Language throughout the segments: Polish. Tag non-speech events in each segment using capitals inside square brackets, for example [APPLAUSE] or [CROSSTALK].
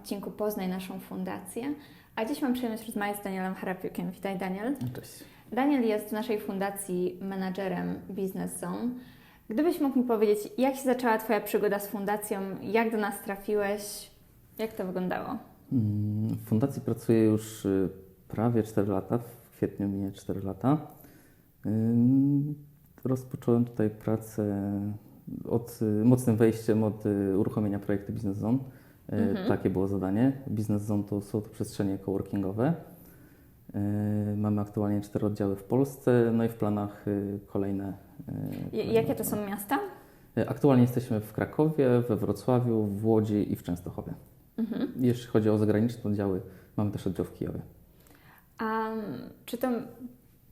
odcinku Poznaj naszą fundację. A dziś mam przyjemność rozmawiać z Danielem Harapiukiem. Witaj Daniel. Cześć. Daniel jest w naszej fundacji menadżerem Business Zone. Gdybyś mógł mi powiedzieć, jak się zaczęła Twoja przygoda z fundacją, jak do nas trafiłeś, jak to wyglądało? Mm, W fundacji pracuję już y, prawie 4 lata, w kwietniu minie 4 lata. Rozpocząłem tutaj pracę od y, mocnym wejściem od y, uruchomienia projektu Business Zone. Mhm. Takie było zadanie. Business Zone to są to przestrzenie coworkingowe. Y, Mamy aktualnie cztery oddziały w Polsce, no i w planach y, kolejne. y, J- jakie to są miasta? Aktualnie jesteśmy w Krakowie, we Wrocławiu, w Łodzi i w Częstochowie. Mhm. Jeśli chodzi o zagraniczne oddziały, mamy też oddział w Kijowie. A mm, czy to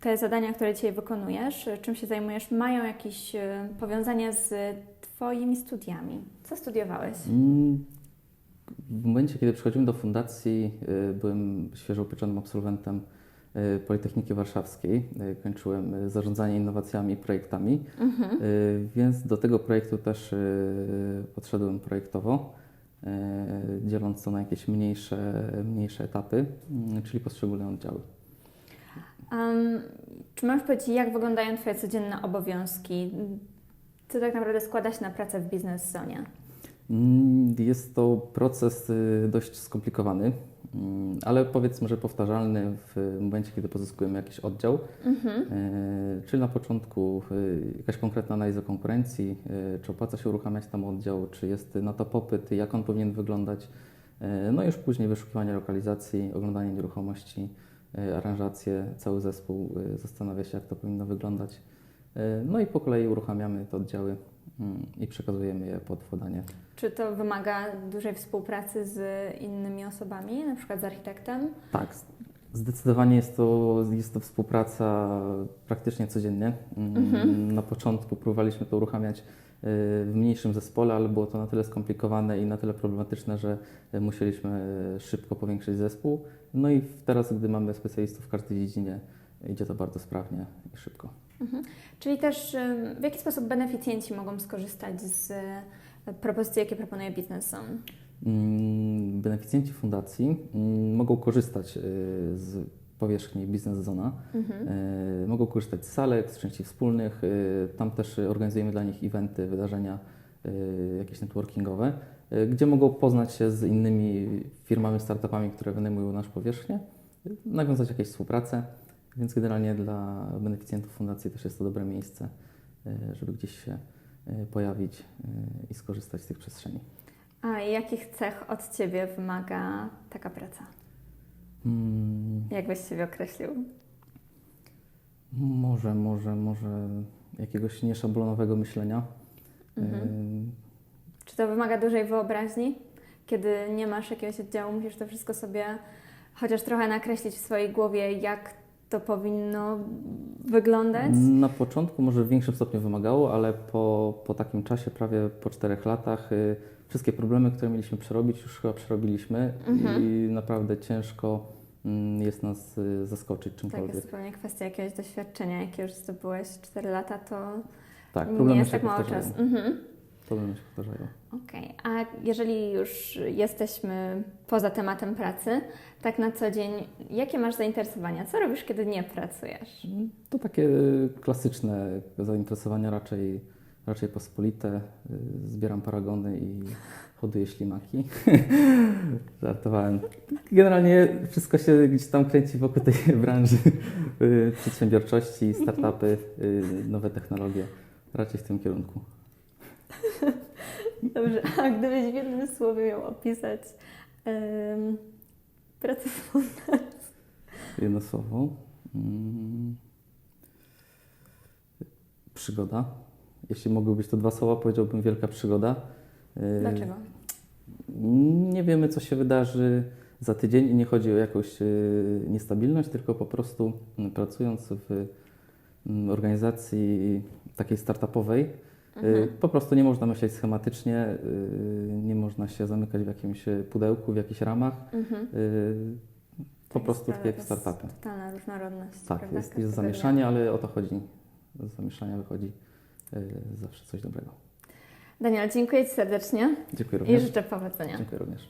te zadania, które dzisiaj wykonujesz, czym się zajmujesz, mają jakieś e, powiązanie z Twoimi studiami? Co studiowałeś? W momencie, kiedy przychodziłem do fundacji, y, byłem świeżo upieczonym absolwentem y, Politechniki Warszawskiej. Y, Kończyłem zarządzanie innowacjami i projektami, Mhm. więc do tego projektu też podszedłem projektowo, dzieląc to na jakieś mniejsze, mniejsze etapy, czyli poszczególne oddziały. Em, czy możesz powiedzieć, jak wyglądają Twoje codzienne obowiązki? Co tak naprawdę składa się na pracę w Business Zone? Mm, Jest to proces y, dość skomplikowany, mm, ale powiedzmy, że powtarzalny w momencie, kiedy pozyskujemy jakiś oddział. Mhm. Y, Czyli na początku y, jakaś konkretna analiza konkurencji, y, czy opłaca się uruchamiać tam oddział, czy jest na to popyt, jak on powinien wyglądać. Y, No i już później wyszukiwanie lokalizacji, oglądanie nieruchomości, aranżacje, cały zespół zastanawia się, jak to powinno wyglądać. Y, No i po kolei uruchamiamy te oddziały i przekazujemy je pod Czy to wymaga dużej współpracy z innymi osobami, na przykład z architektem? Tak, zdecydowanie jest to, jest to współpraca praktycznie codziennie. Mm, Mhm. Na początku próbowaliśmy to uruchamiać y, w mniejszym zespole, ale było to na tyle skomplikowane i na tyle problematyczne, że y, musieliśmy y, szybko powiększyć zespół. No i teraz, gdy mamy specjalistów w każdej dziedzinie, idzie to bardzo sprawnie i szybko. Mhm. Czyli też w jaki sposób beneficjenci mogą skorzystać z e, propozycji, jakie proponuje Business Zone? Mm, Beneficjenci fundacji mm, mogą korzystać y, z powierzchni Business Zona. Mhm. E, Mogą korzystać z salek, z części wspólnych. e, Tam też e, organizujemy dla nich eventy, wydarzenia e, jakieś networkingowe, e, gdzie mogą poznać się z innymi firmami, startupami, które wynajmują nasz powierzchnię, e, nawiązać jakieś współpracę. Więc generalnie dla beneficjentów fundacji też jest to dobre miejsce, e, żeby gdzieś się e, pojawić e, i skorzystać z tych przestrzeni. A jakich cech od Ciebie wymaga taka praca? Mm, Jak byś siebie określił? Może, może, może jakiegoś nieszablonowego myślenia. Mhm. E, Czy to wymaga dużej wyobraźni? Kiedy nie masz jakiegoś oddziału, musisz to wszystko sobie chociaż trochę nakreślić w swojej głowie, jak to powinno wyglądać? Na początku może w większym stopniu wymagało, ale po, po takim czasie, prawie po czterech latach, y, wszystkie problemy, które mieliśmy przerobić, już chyba przerobiliśmy Mhm. i naprawdę ciężko mm, jest nas y, zaskoczyć Tak, czymkolwiek. jest zupełnie kwestia jakiegoś doświadczenia. Jak już zdobyłeś 4 lata, to Tak, nie jest tak mało czasu. Mhm. Problemy się powtarzają. Okej, a jeżeli już jesteśmy poza tematem pracy, tak na co dzień, jakie masz zainteresowania? Co robisz, kiedy nie pracujesz? To takie klasyczne zainteresowania, raczej, raczej pospolite. Zbieram paragony i hoduję ślimaki. [LAUGHS] Żartowałem. Generalnie wszystko się gdzieś tam kręci wokół tej [LAUGHS] branży y, przedsiębiorczości, startupy, y, nowe technologie. Raczej w tym kierunku. [LAUGHS] Dobrze, a gdybyś w jednym słowie miał opisać em, pracę w fundacji? Jedno słowo. Mm. Przygoda. Jeśli mogły być to dwa słowa, powiedziałbym wielka przygoda. Dlaczego? Nie wiemy, co się wydarzy za tydzień i nie chodzi o jakąś y, niestabilność, tylko po prostu pracując w organizacji takiej startupowej, Mhm. po prostu nie można myśleć schematycznie, y, nie można się zamykać w jakimś pudełku, w jakichś ramach. Mhm. y, Po Tak, prostu tak jak startupie. Totalna różnorodność. Tak, prawda, jest, jest zamieszanie, ale o to chodzi. Z zamieszania wychodzi y, zawsze coś dobrego. Daniel, dziękuję Ci serdecznie Dziękuję i również. życzę powodzenia. Dziękuję również.